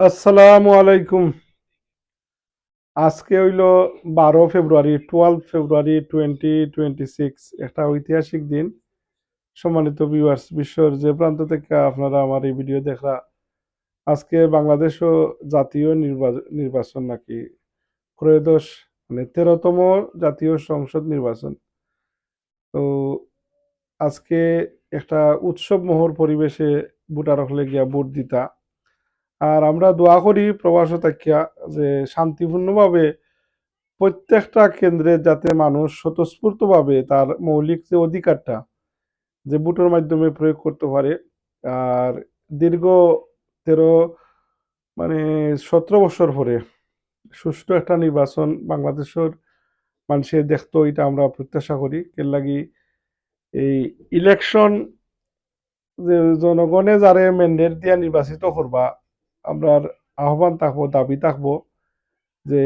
আসসালামু আলাইকুম। আজকে হইল বারো ফেব্রুয়ারি twelve February twenty twenty six একটা ঐতিহাসিক দিন। সম্মানিত ভিউয়ার্স বিশ্বর যে প্রান্ত থেকে আপনারা আমার এই ভিডিও দেখা আজকে বাংলাদেশও জাতীয় নির্বা- নির্বাচন নাকি ত্রয়োদশ মানে তেরোতম জাতীয় সংসদ নির্বাচন। তো আজকে একটা উৎসব মোহর পরিবেশে ভোটার হলে গিয়া ভোট দিতা। আর আমরা দোয়া করি প্রবাস থাকিয়া যে শান্তিপূর্ণভাবে প্রত্যেকটা কেন্দ্রে যাতে মানুষ স্বতঃস্ফূর্তভাবে তার মৌলিক যে অধিকারটা যে ভোটের মাধ্যমে প্রয়োগ করতে পারে, আর দীর্ঘ তেরো মানে সতেরো বছর পরে সুষ্ঠু একটা নির্বাচন বাংলাদেশের মানুষের দেখতো, এটা আমরা প্রত্যাশা করি। এর লাগি এই ইলেকশন যে জনগণে যারে ম্যান্ডেট দিয়া নির্বাচিত করবা আমরার আহ্বান থাকব, দাবি থাকব যে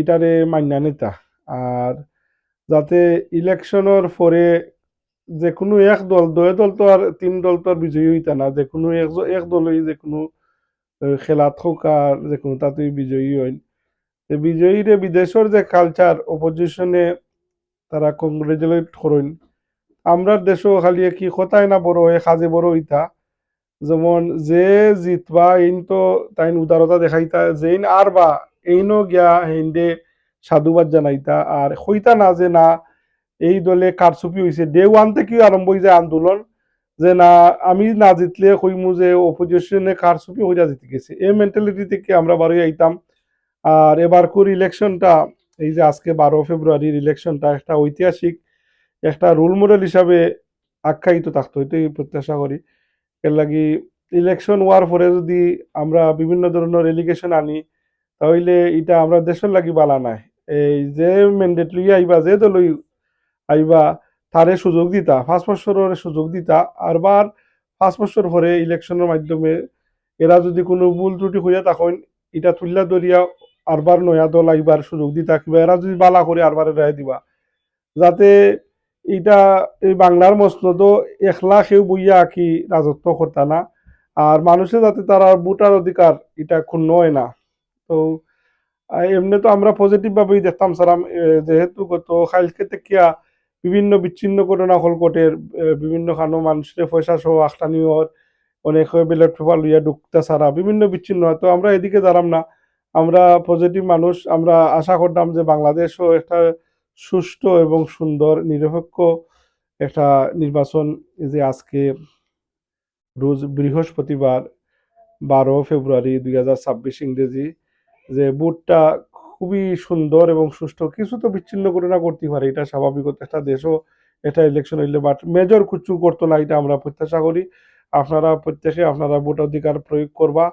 ইটারে মান্যা নিতা। আর যাতে ইলেকশনের পরে যে কোনো এক দল দয় দল তো আর তিন দল তো আর বিজয়ী হইতা না যে কোনো এক এক দলই যে কোনো খেলাত হোক আর যে কোনো তাতেই বিজয়ী হইন। যে বিজয়ীরে বিদেশের যে কালচার অপোজিশনে তারা কংগ্রেচুলেট করেন। আমরার দেশও খালি কি কথাই না, বড় হয়ে কাজে বড় হইতা। যেমন যে জিতবা, এইন তো তাইন উদারতা দেখাইতা, যেইন আর বা এইনো গিয়া হেন্দে সাধুবাদ জানাইতা। আর হইতা না যে না, এই দলে কারচুপি হয়েছে ডে ওয়ান থেকে আরম্ভ হয়ে যায় আন্দোলন, যে না, আমি না জিতলে কইমু যে অপোজিশনে কারচুপি হইয়া জিতে গেছে। এই মেন্টালিটি থেকে আমরা বারোই আইতাম। আর এবার কুর ইলেকশনটা এই যে আজকে বারো ফেব্রুয়ারির ইলেকশনটা একটা ঐতিহাসিক, একটা রোল মডেল হিসাবে আখ্যায়িত থাকতো, এটাই প্রত্যাশা করি। এর লাগি ইলেকশন হওয়ার পরে যদি আমরা বিভিন্ন ধরনের এলিগেশন আনি, তাহলে এটা আমরা দেশের লাগি বালা নাই। এই যে ম্যান্ডেট লইয়া আইবা, যে দলই আইবা, তারে সুযোগ দিতা, পাঁচ বছরের সুযোগ দিতা। আরবার পাঁচ বছর পরে ইলেকশনের মাধ্যমে এরা যদি কোনো ভুল ত্রুটি হইয়া তখন এটা তুল্লা দরিয়া আরবার নয়া দল আইবার সুযোগ দিতা, কিবা এরা যদি বালা করে আরবার রায় দিবা। যাতে এটা এই বাংলার মসনদ একলা কেউ বইয়া কি রাজত্ব করতা না। আর মানুষে যাতে তারা ভোটার অধিকার এটা ক্ষুণ্ণ হয় না। তো এমনি তো আমরা পজিটিভ ভাবেই দেখতাম সারাম যেহেতু গত কালকে থেকে বিভিন্ন বিচ্ছিন্ন ঘটনা হলকটের বিভিন্ন খানো মানুষের পয়সা সহ আখটানিওর অনেক ব্যালট পেপার লইয়া ঢুকতে সারা বিভিন্ন বিচ্ছিন্ন। হয় তো আমরা এদিকে দাঁড়াম না। আমরা পজিটিভ মানুষ। আমরা আশা করতাম যে বাংলাদেশও একটা সুষ্ঠু এবং সুন্দর, নিরপেক্ষ একটা নির্বাচন যে আজকে রোজ বৃহস্পতিবার বারো ফেব্রুয়ারি দুই হাজার ছাব্বিশ ইংরেজি, যে ভোটটা খুবই সুন্দর এবং সুষ্ঠু। কিছু তো বিচ্ছিন্ন ঘটনা করতে পারে, এটা স্বাভাবিক একটা দেশও এটা ইলেকশন হইলে বাট মেজর কিছু করতো না, এটা আমরা প্রত্যাশা করি। আপনারা প্রত্যেকে আপনারা ভোট অধিকার প্রয়োগ করবা।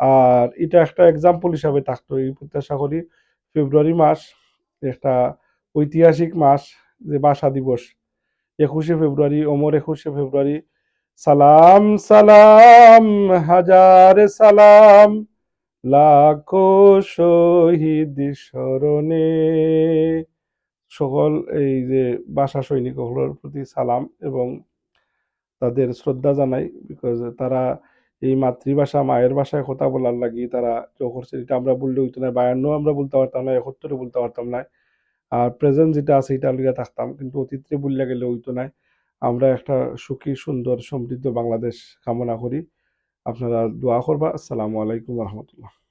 আর এটা একটা এক্সাম্পল হিসাবে থাকতো, এই প্রত্যাশা করি। ফেব্রুয়ারি মাস একটা ঐতিহাসিক মাস যে ভাষা দিবস, একুশে ফেব্রুয়ারি অমর একুশে ফেব্রুয়ারি, সালাম সালাম, হাজার সালাম, লাখো শহীদ স্মরণে। সকল এই যে ভাষা সৈনিকগুলোর প্রতি সালাম এবং তাদের শ্রদ্ধা জানাই বিকজ তারা এই মাতৃভাষা, মায়ের ভাষায় কথা বলার লাগি তারা করছে এটা আমরা বললে হইতো না বায়ান্ন আমরা বলতে পারতাম না একাত্তরে বলতে পারতাম না। আর প্রেজেন্ট যেটা আছে এটা লিগে থাকতাম, কিন্তু অতীতে বললে গেলে ওই তো নাই। আমরা একটা সুখী, সুন্দর, সমৃদ্ধ বাংলাদেশ কামনা করি। আপনারা দোয়া করবা। আসসালামু আলাইকুম রহমতুল্লাহ।